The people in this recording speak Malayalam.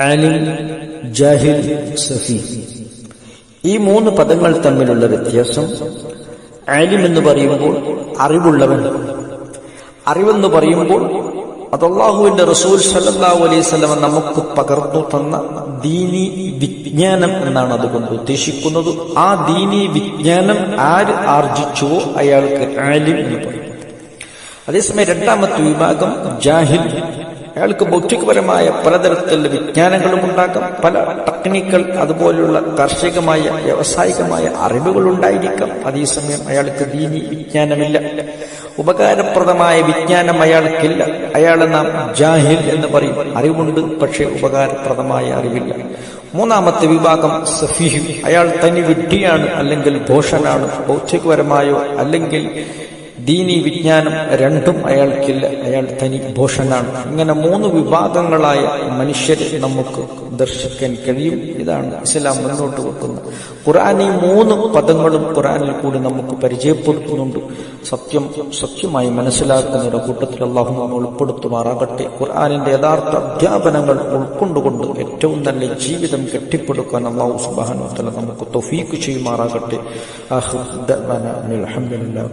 ആലിം ജാഹിൽ സഫി. ഈ മൂന്ന് പദങ്ങൾ തമ്മിലുള്ള വ്യത്യാസം ആലിം എന്ന് പറയുമ്പോൾ അറിവുള്ളവൻ. അറിവെന്ന് പറയുമ്പോൾ അത് അള്ളാഹുവിന്റെ റസൂൽ സല്ലാഹു അലൈഹി സ്വലമ നമുക്ക് പകർന്നു തന്ന ദീനി വിജ്ഞാനം എന്നാണ് അതുകൊണ്ട് ഉദ്ദേശിക്കുന്നത്. ആ ദീനി വിജ്ഞാനം ആര് ആർജിച്ചുവോ അയാൾക്ക് ആലിം എന്ന് പറയും. അതേസമയം രണ്ടാമത്തെ വിഭാഗം ജാഹിൽ അയാൾക്ക് ബൗദ്ധികപരമായ പലതരത്തിലുള്ള വിജ്ഞാനങ്ങളും ഉണ്ടാക്കാം പല ടെക്നിക്കൽ അതുപോലെയുള്ള കാർഷികമായ വ്യാവസായികമായ അറിവുകൾ ഉണ്ടായിരിക്കാം. അതേസമയം അയാൾക്ക് ദീനി വിജ്ഞാനമില്ല. ഉപകാരപ്രദമായ വിജ്ഞാനം അയാൾക്കില്ല. അയാളെ നാം ജാഹിൽ എന്ന് പറയും. അറിവുണ്ട് പക്ഷേ ഉപകാരപ്രദമായ അറിവില്ല. മൂന്നാമത്തെ വിഭാഗം സഫീഹ്. അയാൾ തനി വിഡ്ഢിയാണ് അല്ലെങ്കിൽ ഭോഷനാണ്. ബൗദ്ധികപരമായോ അല്ലെങ്കിൽ ദീനി വിജ്ഞാനം രണ്ടും അയാൾക്കില്ല അയാൾ തനി ഭൂഷണാണ്. ഇങ്ങനെ മൂന്ന് വിഭാഗങ്ങളായ മനുഷ്യരെ നമുക്ക് ദർശിക്കാൻ കഴിയും. ഇതാണ് ഇസ്ലാം മുന്നോട്ട് വെക്കുന്നത്. ഖുറാൻ ഈ മൂന്ന് പദങ്ങളും ഖുറാനിൽ കൂടി നമുക്ക് പരിചയപ്പെടുത്തുന്നുണ്ട്. സത്യം സത്യമായി മനസ്സിലാക്കുന്നവരുടെ കൂട്ടത്തിൽ അള്ളാഹു നാം ഉൾപ്പെടുത്തുമാറാകട്ടെ. ഖുർആാനിന്റെ യഥാർത്ഥ അധ്യാപനങ്ങൾ ഉൾക്കൊണ്ടുകൊണ്ട് ഏറ്റവും നല്ല ജീവിതം കെട്ടിപ്പടുക്കാൻ അള്ളാഹു സുബാനു തല നമുക്ക് തൊഫീക്ക് ചെയ്യുമാറാകട്ടെ. അലഹമുല്ലാ